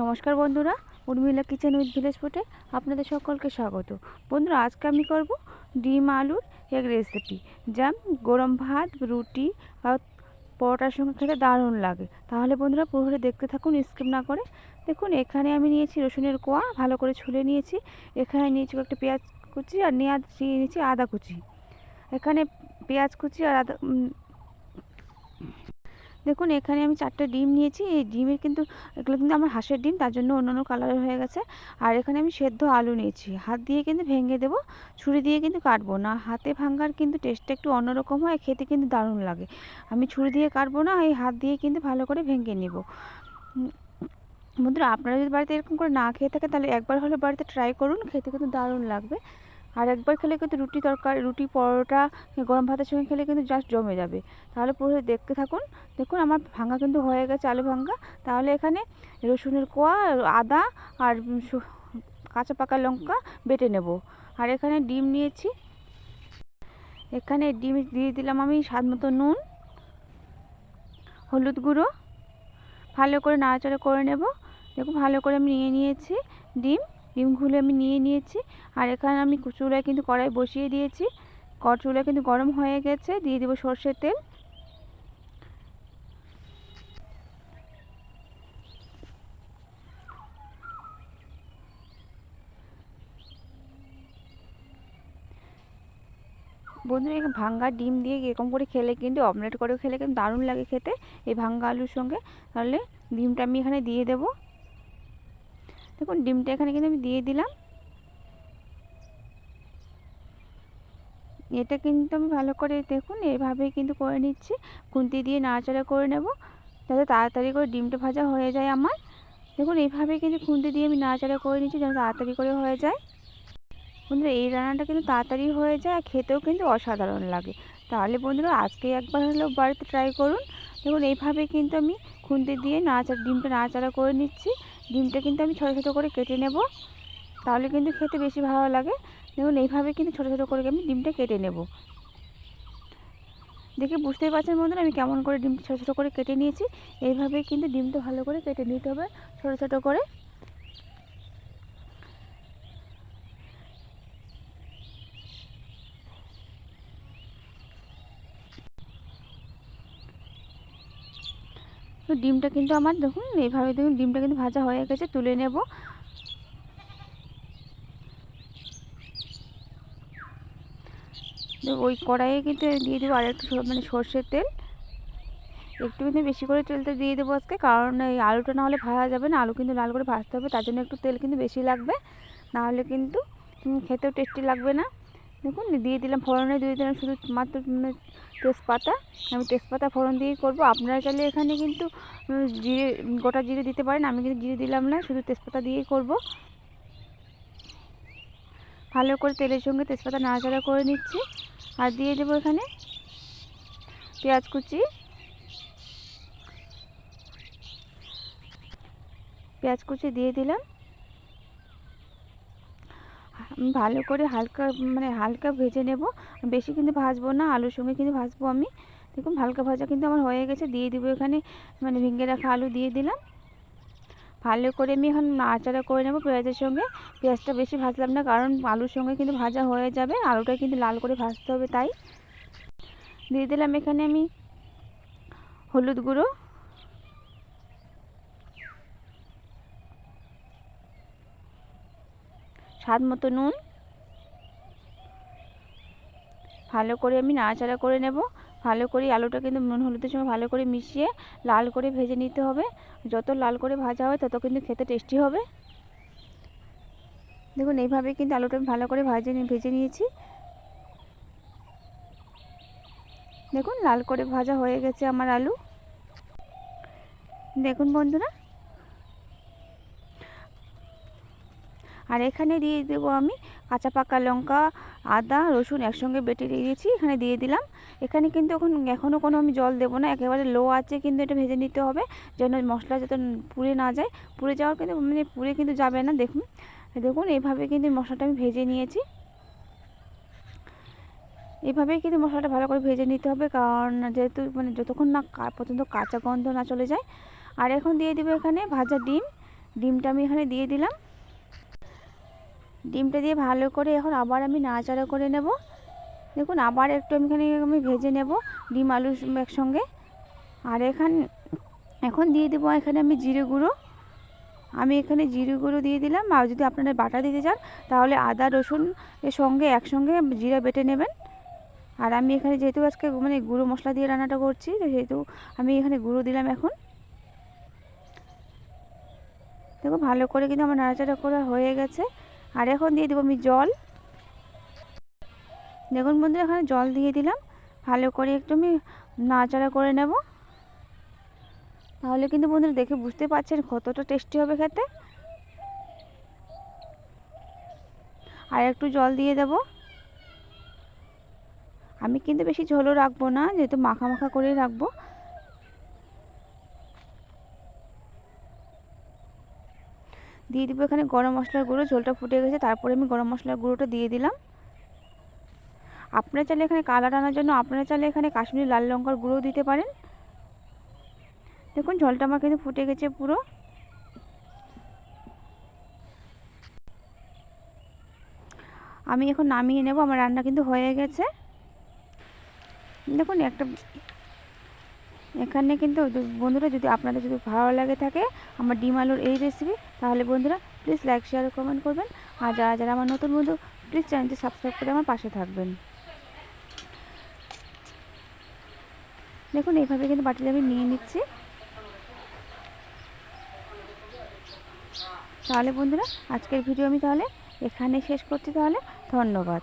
নমস্কার বন্ধুরা, Urmila kitchen with village ফুটে আপনাদের সকলকে স্বাগত। বন্ধুরা, আজকে আমি করব ডিম আলুর এক রেসিপি যা গরম ভাত, রুটি বা পরোটার সঙ্গে খেতে দারুণ লাগে। তাহলে বন্ধুরা পুরোটা দেখতে থাকুন স্কিপ না করে। দেখুন, এখানে আমি নিয়েছি রসুনের কোয়া, ভালো করে ছুলে নিয়েছি। এখানে নিয়েছি একটা পেঁয়াজ কুচি আর নিয়ে নিয়েছি আদা কুচি। এখানে পেঁয়াজ কুচি আর আদা দেখুন, এখানে আমি চারটে ডিম নিয়েছি। এই ডিমের কিন্তু, এগুলো কিন্তু আমার হাঁসের ডিম, তার জন্য অন্য অন্য কালার হয়ে গেছে। আর এখানে আমি সেদ্ধ আলু নিয়েছি। হাত দিয়ে কিন্তু ভেঙে দেবো, ছুরি দিয়ে কিন্তু কাটবো না। হাতে ভাঙার কিন্তু টেস্টটা একটু অন্যরকম হয়, খেতে কিন্তু দারুণ লাগে। আমি ছুরি দিয়ে কাটবো না, এই হাত দিয়ে কিন্তু ভালো করে ভেঙে নেব। বন্ধুরা, আপনারা যদি বাড়িতে এরকম করে না খেয়ে থাকে তাহলে একবার হলে বাড়িতে ট্রাই করুন, খেতে কিন্তু দারুণ লাগবে। আর একবার খেলে কিন্তু রুটি তরকারি, রুটি পরোটা, গরম ভাতের সঙ্গে খেলে কিন্তু জাস্ট জমে যাবে। তাহলে পুরো দেখতে থাকুন। দেখুন আমার ভাঙা কিন্তু হয়ে গেছে, আলু ভাঙা। তাহলে এখানে রসুনের কোয়া, আদা আর কাঁচা পাকা লঙ্কা বেটে নেব। আর এখানে ডিম নিয়েছি। এখানে ডিম দিয়ে দিলাম আমি স্বাদ মতো নুন, হলুদ গুঁড়ো। ভালো করে নাড়াচাড়া করে নেব। দেখুন ভালো করে আমি নিয়ে নিয়েছি ডিম। ডিমগুলো আমি নিয়ে নিয়েছি। আর এখানে আমি চুলায় কিন্তু কড়াই বসিয়ে দিয়েছি। চুলা কিন্তু গরম হয়ে গেছে। দিয়ে দেবো সর্ষের তেল। বন্ধুরা, এই ভাঙ্গা ডিম দিয়ে এরকম করে খেলে কিন্তু, অমলেট করেও খেলে কিন্তু দারুণ লাগে খেতে, এই ভাঙ্গা আলুর সঙ্গে। তাহলে ডিমটা আমি এখানে দিয়ে দেব। দেখুন, ডিমটা এখানে কিন্তু আমি দিয়ে দিলাম। এটা কিন্তু আমি ভালো করে দেখুন এইভাবেই কিন্তু করে নিচ্ছি। খুন্তি দিয়ে নাড়াচাড়া করে নেব, যাতে তাড়াতাড়ি করে ডিমটা ভাজা হয়ে যায় আমার। দেখুন এইভাবেই কিন্তু খুন্তি দিয়ে আমি নাড়াচাড়া করে নিচ্ছি, যেন তাড়াতাড়ি করে হয়ে যায়। বন্ধুরা, এই রান্নাটা কিন্তু তাড়াতাড়ি হয়ে যায়, আর খেতেও কিন্তু অসাধারণ লাগে। তাহলে বন্ধুরা, আজকে একবার হলেও বাড়িতে ট্রাই করুন। দেখুন এইভাবে কিন্তু আমি খুন্তি দিয়ে নাড়াচাড়া ডিমটা নাড়াচাড়া করে নিচ্ছি। ডিমটা কিন্তু আমি ছোটো ছোটো করে কেটে নেব। তাহলে কিন্তু খেতে বেশি ভালো লাগে। দেখুন, এইভাবে কিন্তু ছোটো ছোটো করে আমি ডিমটা কেটে নেব। দেখে বুঝতেই পারছেন বন্ধুরা, আমি কেমন করে ডিমটা ছোটো ছোটো করে কেটে নিয়েছি। এইভাবেই কিন্তু ডিমটা ভালো করে কেটে নিতে হবে, ছোটো ছোটো করে। তো ডিমটা কিন্তু আমার দেখুন, এইভাবে দেখুন, ডিমটা কিন্তু ভাজা হয়ে গেছে, তুলে নেব। ওই কড়াইয়ে কিন্তু দিয়ে দেবো আর একটু মানে সর্ষের তেল। একটু কিন্তু বেশি করে তেলটা দিয়ে দেবো আজকে, কারণ এই আলুটা না হলে ভাজা যাবে না, আলু কিন্তু লাল করে ভাজতে হবে, তার জন্য একটু তেল কিন্তু বেশি লাগবে। না হলে কিন্তু খেতেও টেস্টি লাগবে না। দেখুন, দিয়ে দিলাম ফোড়নে, দিয়ে দিলাম শুধু মাত্র মানে তেজপাতা। আমি তেজপাতা ফোড়ন দিয়েই করব। আপনারা চাইলে এখানে কিন্তু জিরে, গোটা জিরে দিতে পারেন। আমি কিন্তু জিরে দিলাম না, শুধু তেজপাতা দিয়েই করব। ভালো করে তেলের সঙ্গে তেজপাতা নাড়াচাড়া করে নিচ্ছি। আর দিয়ে দেবো এখানে পেঁয়াজ কুচি। পেঁয়াজ কুচি দিয়ে দিলাম। ভালো করে হালকা মানে হালকা ভেজে নেব। বেশি কিন্তু ভাজবো না, আলুর সঙ্গে কিন্তু ভাজবো আমি। দেখুন, হালকা ভাজা কিন্তু আমার হয়ে গেছে, দিয়ে দিব এখানে মানে ভেঙে রাখা আলু দিয়ে দিলাম। ভালো করে আমি এখন নাড়াচাড়া করে নেব পেঁয়াজের সঙ্গে। পেঁয়াজটা বেশি ভাজলাম না, কারণ আলুর সঙ্গে কিন্তু ভাজা হয়ে যাবে, আলুটা কিন্তু লাল করে ভাজতে হবে তাই। দিয়ে দিলাম এখানে আমি হলুদ গুঁড়ো। স্বাদ মতো নুন। ভালো করে আমি নাড়াচাড়া করে নেব। ভালো করে আলুটা কিন্তু নুন, হলুদের সময় ভালো করে মিশিয়ে লাল করে ভেজে নিতে হবে। যত লাল করে ভাজা হয় তত কিন্তু খেতে টেস্টি হবে। দেখুন, এইভাবে কিন্তু আলুটা আমি ভালো করে ভাজে ভেজে নিয়েছি। দেখুন, লাল করে ভাজা হয়ে গেছে আমার আলু। দেখুন, বন্ধুরা আর এখানে দিয়ে দেবো আমি কাঁচা পাকা লঙ্কা, আদা, রসুন একসঙ্গে বেটে দিয়েছি, এখানে দিয়ে দিলাম। এখানে কিন্তু এখন, এখনও কোনো আমি জল দেবো না, একেবারে লো আছে কিন্তু এটা ভেজে নিতে হবে, যেন মশলা যাতে পুড়ে না যায়। পুড়ে যাওয়ার কিন্তু মানে পুড়ে কিন্তু যাবে না, দেখুন। দেখুন এইভাবে কিন্তু মশলাটা আমি ভেজে নিয়েছি। এভাবেই কিন্তু মশলাটা ভালো করে ভেজে নিতে হবে, কারণ যেহেতু মানে যতক্ষণ না পর্যন্ত কাঁচা গন্ধ না চলে যায়। আর এখন দিয়ে দেবো এখানে ভাজা ডিম। ডিমটা আমি এখানে দিয়ে দিলাম। ডিমটা দিয়ে ভালো করে এখন আবার আমি নাড়াচাড়া করে নেব। দেখুন, আবার একটু এখানে আমি ভেজে নেব ডিম আলু একসঙ্গে। আর এখান, এখন দিয়ে দেবো এখানে আমি জিরে গুঁড়ো। আমি এখানে জিরে গুঁড়ো দিয়ে দিলাম। আর যদি আপনারা বাটা দিতে চান, তাহলে আদা, রসুন এর সঙ্গে, একসঙ্গে জিরা বেটে নেবেন। আর আমি এখানে যেহেতু আজকে মানে গুঁড়ো মশলা দিয়ে রান্নাটা করছি, তো যেহেতু আমি এখানে গুঁড়ো দিলাম এখন। দেখো ভালো করে কিন্তু আমার নাড়াচাড়া করা হয়ে গেছে। আর এখন দিয়ে দেবো আমি জল। দেখুন বন্ধুরা, এখানে জল দিয়ে দিলাম। ভালো করে একটু আমি নাড়াচাড়া করে নেব। তাহলে কিন্তু বন্ধুরা দেখে বুঝতে পারছেন কতটা টেস্টি হবে খেতে। আর একটু জল দিয়ে দেব। আমি কিন্তু বেশি ঝোলও রাখব না, যেহেতু মাখা মাখা করেই রাখব। দিয়ে দিব এখানে গরম মশলার গুঁড়ো, ঝোলটা ফুটে গেছে, তারপরে আমি গরম মশলার গুঁড়োটা দিয়ে দিলাম। আপনারা চাইলে এখানে কালার আনার জন্য আপনারা চাইলে এখানে কাশ্মীরি লাল লঙ্কার গুঁড়ো দিতে পারেন। দেখুন, ঝোলটা আমার কিন্তু ফুটে গেছে পুরো। আমি এখন নামিয়ে নেব, আমার রান্না কিন্তু হয়ে গেছে। দেখুন, একটা এখানে কিন্তু বন্ধুরা যদি আপনাদের যদি ভালো লাগে থাকে আমার ডিম আলুর এই রেসিপি তাহলে বন্ধুরা প্লিজ লাইক শেয়ার কমেন্ট করবেন। আর যারা যারা আমার নতুন বন্ধু প্লিজ চ্যানেলটি সাবস্ক্রাইব করে আমার পাশে থাকবেন। দেখুন, এইভাবে কিন্তু বাটিতে আমি নিয়ে নিচ্ছি। তাহলে বন্ধুরা, আজকের ভিডিও আমি তাহলে এখানে শেষ করছি তাহলে। ধন্যবাদ।